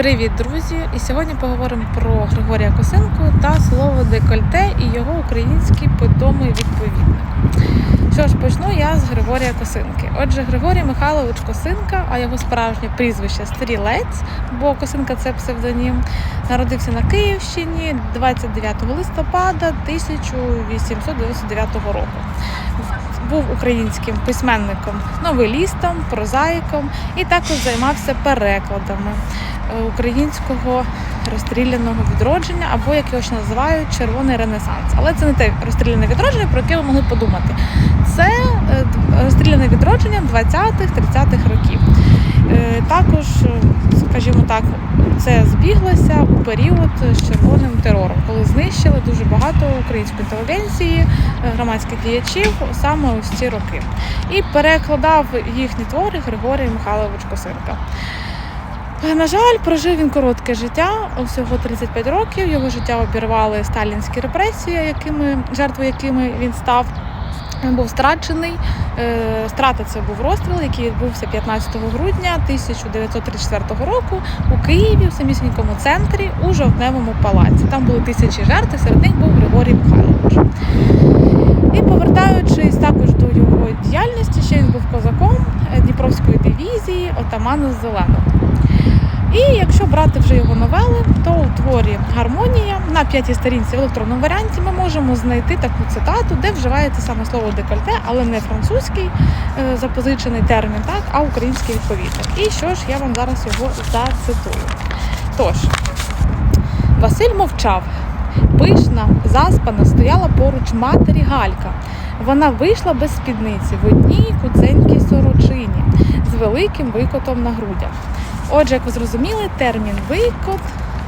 Привіт, друзі! І сьогодні поговоримо про Григорія Косинку та слово декольте і його український питомий відповідник. Що ж, почну я з Григорія Косинки. Отже, Григорій Михайлович Косинка, а його справжнє прізвище Стрілець, бо Косинка це псевдонім, народився на Київщині 29 листопада 1899 року. Був українським письменником, новелістом, прозаїком і також займався перекладами українського розстріляного відродження, або як його ще називають Червоний Ренесанс. Але це не те розстріляне відродження, про яке ви могли подумати. Це е, розстріляне відродження 20-30-х років. Е, Також, е, скажімо так, це збіглося у період з червоним терором, коли знищили дуже багато української інтелігенції, громадських діячів саме ось ці роки. І перекладав їхні твори Григорій Михайлович Косинка. Е, На жаль, прожив він коротке життя, всього 35 років. Його життя обірвали сталінські репресії, якими жертвою якими він став. Він був страчений. Е, Страта це був розстріл, який відбувся 15 грудня 1934 року у Києві, в самісінькому центрі, у жовтневому палаці. Там були тисячі жертв, серед них був Григорій Михайлович. І повертаючись також до його діяльності, ще він був козаком е, Дніпровської дивізії отамана Зеленого. Брати вже його новели, то у творі Гармонія на п'ятій сторінці в електронному варіанті ми можемо знайти таку цитату, де вживається саме слово декольте, але не французький е, запозичений термін, так, а український відповідник. І що ж я вам зараз його зацитую. Тож, Василь мовчав. Пишна, заспана, стояла поруч матері Галька. Вона вийшла без спідниці в одній куценькій сорочині з великим викотом на грудях. Отже, як ви зрозуміли, термін викот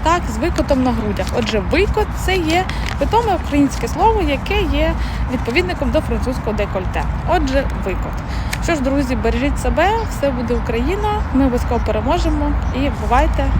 так, з викотом на грудях. Отже, викот це є питоме українське слово, яке є відповідником до французького декольте. Отже, викот. Що ж, друзі, бережіть себе, все буде Україна. Ми обов'язково переможемо і бувайте!